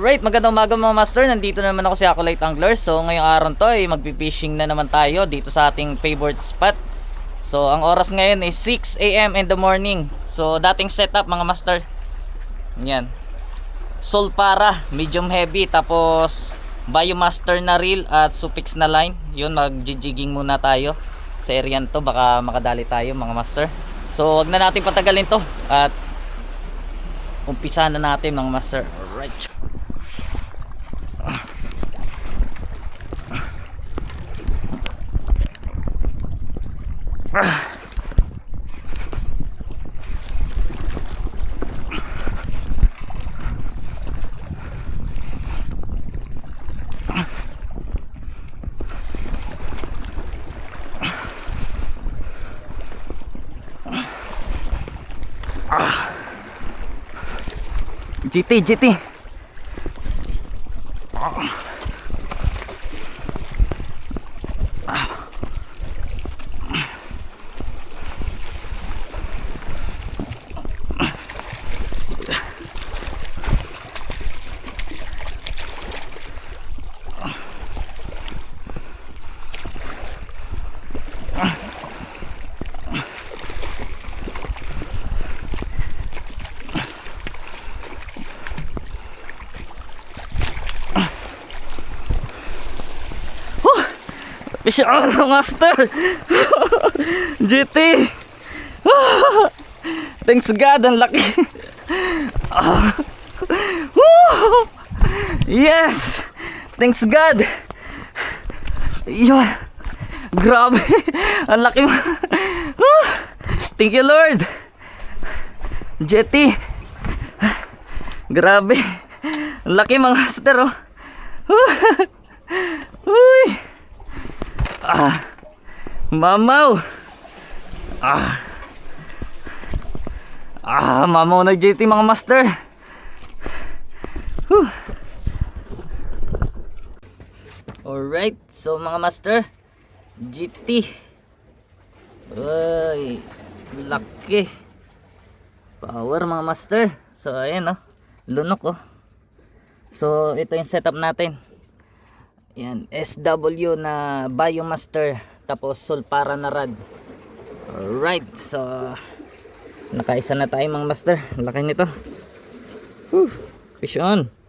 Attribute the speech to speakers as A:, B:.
A: Right, magandang umaga mga master. Nandito naman ako si Acolyte Angler. So, ngayong araw to ay magpi-fishing na naman tayo dito sa ating favorite spot. So, ang oras ngayon is 6 a.m. in the morning. So, dating setup mga master. Yan. Sol para, medium heavy, tapos Biomaster na reel at Supix na line. Yun, mag-jigging muna tayo sa area to. Baka makadali tayo mga master. So, wag na natin patagalin to. At umpisa na natin mga master. Alright. GT, GT. Fish on, master. GT. Thanks God, ang laki. Yes! Thanks God! Yun! Grabe! Ang laki! Thank you Lord! Jetty! Grabe! Laki mga master oh! Uy! Ah! Mamaw! Ah! Ah, mamaw na JT mga master. Whew. Alright, so mga master, GT. Uy, laki. Power mga master. So ayan oh, lunok oh. So ito yung setup natin. Yan, SW na Biomaster tapos Sulpara na rad. Alright, so nakaisa na tayo mga master. Laki nito. Whew, fish on.